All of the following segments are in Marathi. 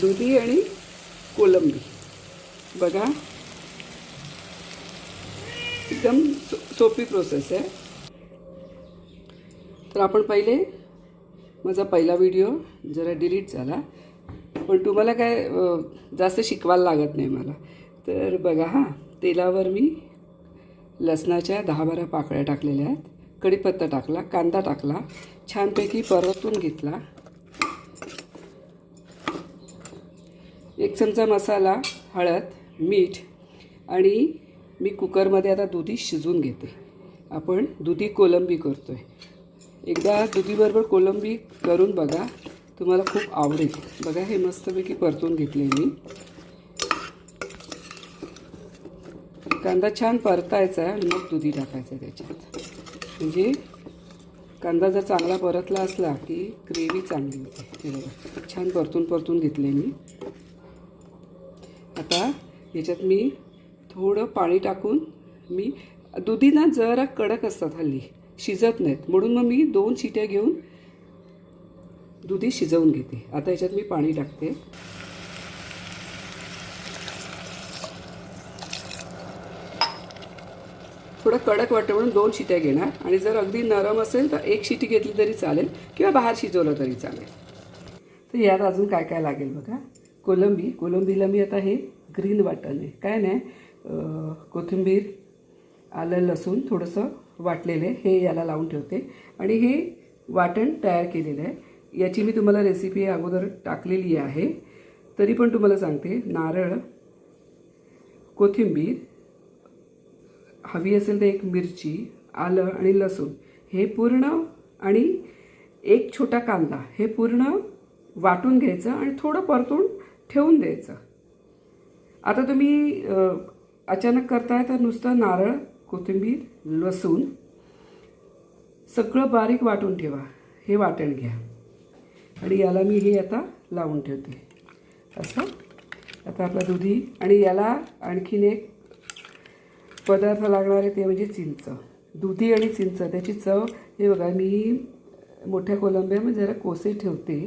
दुधी आणि कोलंबी. बघा. एकदम सो सोपी प्रोसेस आहे. तर आपण पहिले माझा पहिला व्हिडिओ जरा डिलीट झाला. पण तुम्हाला काय जास्त शिकवायला लागत नाही मला. तर बघा हां तेलावर मी लसणाच्या दहा बारा पाकळ्या टाकलेल्या आहेत. कढीपत्ता टाकला कांदा टाकला. छानपैकी परतून घेतला. एक चमचा मसाला हळद मीठ आणि मी कुकरमध्ये आता दुधी शिजवून घेते. आपण दुधी कोलंबी करतो आहे एकदा दुधीबरोबर कोलंबी करून बघा. तुम्हाला खूप आवडेल. बघा हे मस्तपैकी परतून घेतले मी. कांदा छान परतायचा आणि मग दुधी टाकायचं त्याच्यात. म्हणजे कांदा जर चांगला परतला असला की ग्रेव्ही चांगली होते. हे बघा छान परतून परतून घेतले मी. आता याच्यात मी थोडं पाणी टाकून मी दुधी ना जरा कडक असतात हल्ली शिजत नाहीत. म्हणून मग मी दोन शिट्या घेऊन दुधी शिजवून घेते. आता याच्यात मी पाणी टाकते. थोडं कडक वाटतं म्हणून दोन शिट्या घेणार. आणि जर अगदी नरम असेल तर एक शिटी घेतली तरी चालेल किंवा बाहेर शिजवलं तरी चालेल. तर यात अजून काय काय लागेल बघा? कोलंबी. कोलंबीला मी आता हे ग्रीन वाटण आहे काय नाही कोथिंबीर आलं लसूण थोडंसं वाटलेलं आहे. हे याला लावून ठेवते. आणि हे वाटण तयार केलेलं आहे. याची मी तुम्हाला रेसिपी अगोदर टाकलेली आहे. तरी पण तुम्हाला सांगते नारळ कोथिंबीर हवी असेल तर एक मिरची आलं आणि लसूण हे पूर्ण आणि एक छोटा कांदा हे पूर्ण वाटून घ्यायचं आणि थोडं परतून ठेवून द्यायचं. आता तुम्ही अचानक करताय तर नुसतं नारळ कोथिंबीर लसूण सगळं बारीक वाटून ठेवा. हे वाटण घ्या. आणि याला मी हे आता लावून ठेवते. असं? आता आपला दुधी आणि याला आणखीन एक पदार्थ लागणार आहे ते म्हणजे चिंच. दुधी आणि चिंच. त्याची चव हे बघा मी मोठ्या कोलंब्यामध्ये जरा कोसे ठेवते.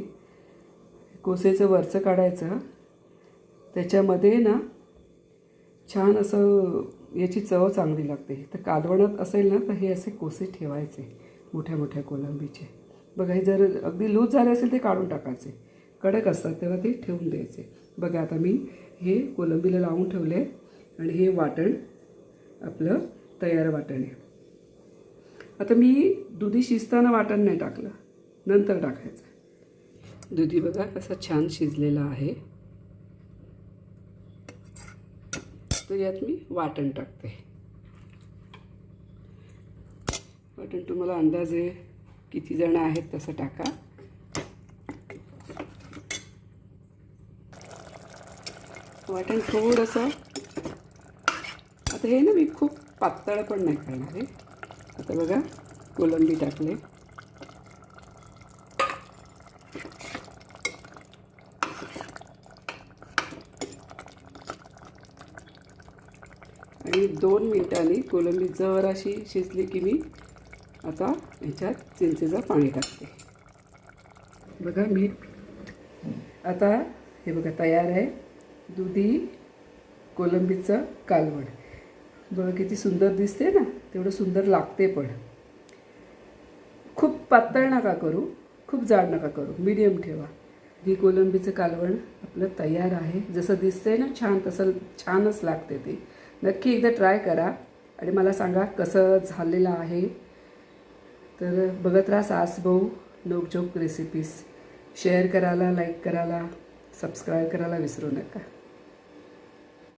कोसेचं वरचं काढायचं. त्याच्यामध्ये ना छान असं याची चव चांगली लागते. तर कालवणात असेल ना तर हे असे कोसे ठेवायचे मोठ्या मोठ्या कोलंबीचे. बघा हे जर अगदी लूज झाले असेल ते काढून टाकायचे. कडक असतात तेव्हा ते ठेवून द्यायचे. बघा आता मी हे कोलंबीला लावून ठेवले आणि हे वाटण आपलं तयार वाटण आहे. आता मी दुधी शिजताना वाटण नाही टाकलं. नंतर टाकायचं. दुधी बघा कसा छान शिजलेला आहे. तर यात मी वाटण टाकते. वाटण तुम्हाला अंदाजे किती जण आहेत तसं टाका. वाटण थोडंसं आता हे ना मी खूप पातळ पण नाही करणार आहे. आता बघा कोलंबी टाकले. आणि दोन मिनिटांनी कोलंबी जर अशी शिजली की मी आता ह्याच्यात चिंचेचं पाणी टाकते. बघा मीठ. आता हे बघा तयार आहे दुधी कोलंबीचं कालवण बघा किती सुंदर दिसते ना तेवढं सुंदर लागते पण. खूप पातळ नका करू खूप जाड नका करू मीडियम ठेवा. ही कोलंबीचं कालवण आपलं तयार आहे. जसं दिसतंय ना छान तसं छानच लागते ते. नक्की एकदा ट्राय करा आणि मला सांगा कसं झालेलं आहे. तर बघत राहा सासभाऊ नोकझोक रेसिपीज शेअर करायला लाईक करायला सबस्क्राईब करायला विसरू नका.